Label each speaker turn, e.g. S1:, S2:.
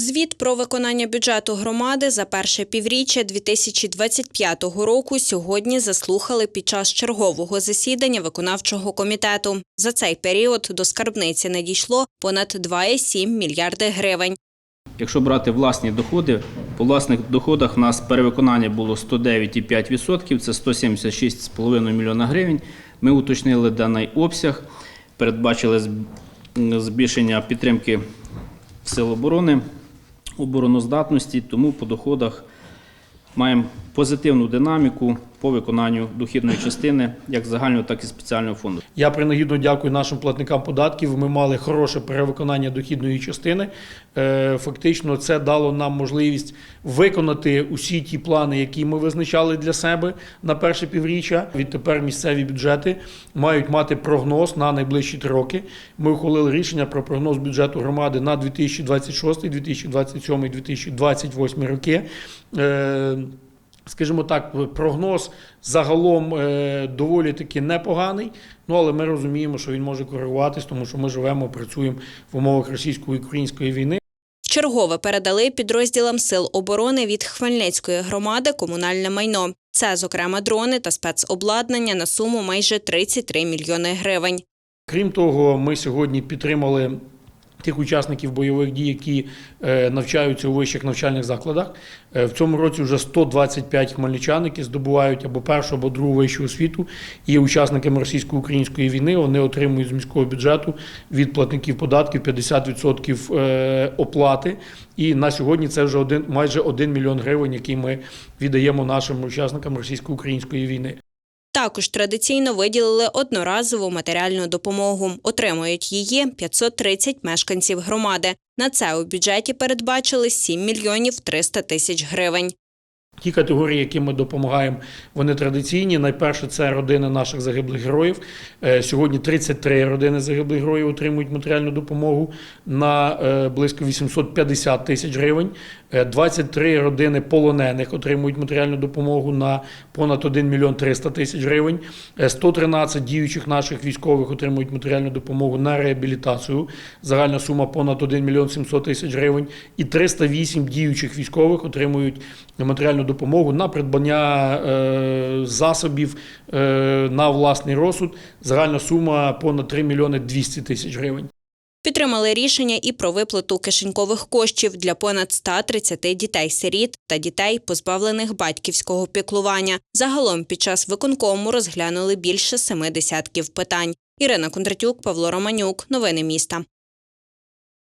S1: Звіт про виконання бюджету громади за перше півріччя 2025 року сьогодні заслухали під час чергового засідання виконавчого комітету. За цей період до скарбниці надійшло понад 2,7 мільярди гривень.
S2: Якщо брати власні доходи, по власних доходах у нас перевиконання було 109,5%, це 176,5 мільйона гривень. Ми уточнили даний обсяг, передбачили збільшення підтримки сил оборони, обороноздатності, тому по доходах маємо позитивну динаміку по виконанню дохідної частини як загального, так і спеціального фонду.
S3: Я принагідно дякую нашим платникам податків. Ми мали хороше перевиконання дохідної частини. Е, Фактично, це дало нам можливість виконати усі ті плани, які ми визначали для себе на перше півріччя. Відтепер місцеві бюджети мають мати прогноз на найближчі три роки. Ми ухвалили рішення про прогноз бюджету громади на 2026, 2027, 2028 роки. Скажімо так, прогноз загалом е, доволі таки непоганий. Ну але ми розуміємо, що він може коригуватись, тому що ми живемо, працюємо в умовах російсько-української війни.
S1: Вчергове передали підрозділам сил оборони від Хмельницької громади комунальне майно. Це, зокрема, дрони та спецобладнання на суму майже 33 мільйони гривень.
S3: Крім того, ми сьогодні підтримали тих учасників бойових дій, які е, навчаються у вищих навчальних закладах. Е, в цьому році вже 125 хмельничан, які здобувають або першу, або другу вищу освіту, і учасниками російсько-української війни. Вони отримують з міського бюджету від платників податків 50% е, оплати. І на сьогодні це вже один майже 1 мільйон гривень, які ми віддаємо нашим учасникам російсько-української війни.
S1: Також традиційно виділили одноразову матеріальну допомогу. Отримують її 530 мешканців громади. На це у бюджеті передбачили 7 мільйонів 300 тисяч гривень.
S3: Ті категорії, які ми допомагаємо, вони традиційні. Найперше це родини наших загиблих героїв. Е, Сьогодні 33 родини загиблих героїв отримують матеріальну допомогу на е, близько 850 тисяч гривень. Е, 23 родини полонених отримують матеріальну допомогу на понад 1 мільйон 300 тисяч гривень. Е, 113 діючих наших військових отримують матеріальну допомогу на реабілітацію. Загальна сума понад 1 мільйон 700 тисяч гривень. І 308 діючих військових отримують матеріальну допомогу на придбання е, засобів е, на власний розсуд. Загальна сума понад 3 мільйони 200 тисяч гривень.
S1: Підтримали рішення і про виплату кишенькових коштів для понад 130 дітей-сиріт та дітей, позбавлених батьківського піклування. Загалом під час виконкому розглянули більше семи десятків питань. Ірина Кондратюк, Павло Романюк. Новини міста.